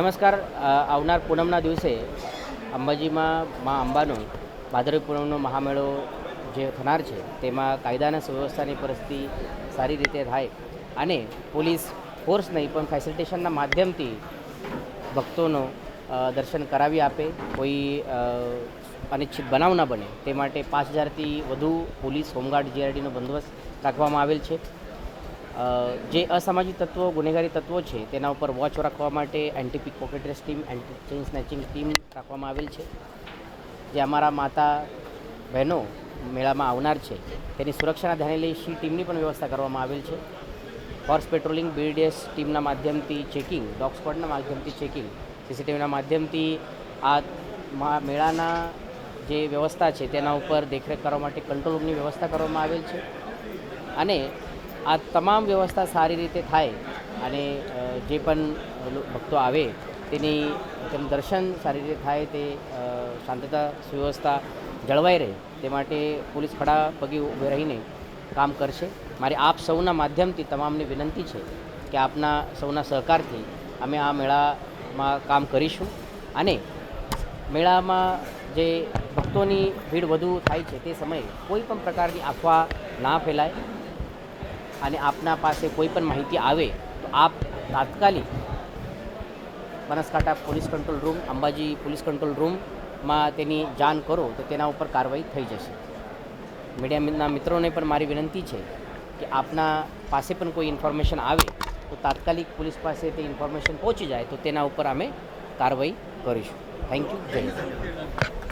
નમસ્કાર આવનાર પૂનમના દિવસે અંબાજીમાં મા અંબાનો ભાદરવી પૂનમનો મહામેળો જે થનાર છે, તેમાં કાયદાના સુવ્યવસ્થાની પરિસ્થિતિ સારી રીતે થાય અને પોલીસ ફોર્સ નહીં, પણ ફેસિલિટેશનના માધ્યમથી ભક્તોનો દર્શન કરાવી આપે, કોઈ અનિચ્છિત બનાવ ન બને. તે માટે પાંચ હજારથી વધુ પોલીસ હોમગાર્ડ જીઆરડીનો બંદોબસ્ત રાખવામાં આવેલ છે. જે અસામાજિક તત્વો, ગુનેગારી તત્વો છે, તેના ઉપર વોચ રાખવા માટે anti pickpocketers team anti chain snatching team રાખવામાં આવેલ છે. જે અમારા માતા બહેનો મેળામાં આવનાર છે, તેની સુરક્ષાના ધ્યાને લઈ સી ટીમની પણ વ્યવસ્થા કરવામાં આવેલ છે. હોર્સ પેટ્રોલિંગ બીડીએસ ટીમના માધ્યમથી ચેકિંગ ડોગ સ્ક્વોડના માધ્યમથી ચેકિંગ સીસીટીવીના માધ્યમથી આ મેળાના જે વ્યવસ્થા છે, તેના ઉપર દેખરેખ કરવા માટે કંટ્રોલ રૂમની વ્યવસ્થા કરવામાં આવેલ છે. અને આ તમામ વ્યવસ્થા સારી રીતે થાય અને જે પણ ભક્તો આવે, તેની તેનું દર્શન સારી રીતે થાય, તે શાંતતા, સુવ્યવસ્થા જળવાઈ રહે, તે માટે પોલીસ ખડા પગે ઊભે રહીને કામ કરશે. મારી આપ સૌના માધ્યમથી તમામને વિનંતી છે કે આપના સૌના સહકારથી અમે આ મેળામાં કામ કરીશું અને મેળામાં જે ભક્તોની ભીડ વધુ થાય છે તે સમયે કોઈ પણ પ્રકારની અફવા ના ફેલાય. અને આપના પાસે કોઈ પણ માહિતી આવે તો આપ તાત્કાલિક Banaskantha police control room, Ambaji police control રૂમમાં તેની જાણ કરો તો તેના ઉપર કાર્યવાહી થઈ જશે. મીડિયાના મિત્રોને પણ મારી વિનંતી છે કે આપના પાસે પણ કોઈ ઇન્ફોર્મેશન આવે તો તાત્કાલિક પોલીસ પાસે તે ઇન્ફોર્મેશન પહોંચી જાય તો તેના ઉપર અમે કાર્યવાહી કરીશું. થેન્ક યુ જય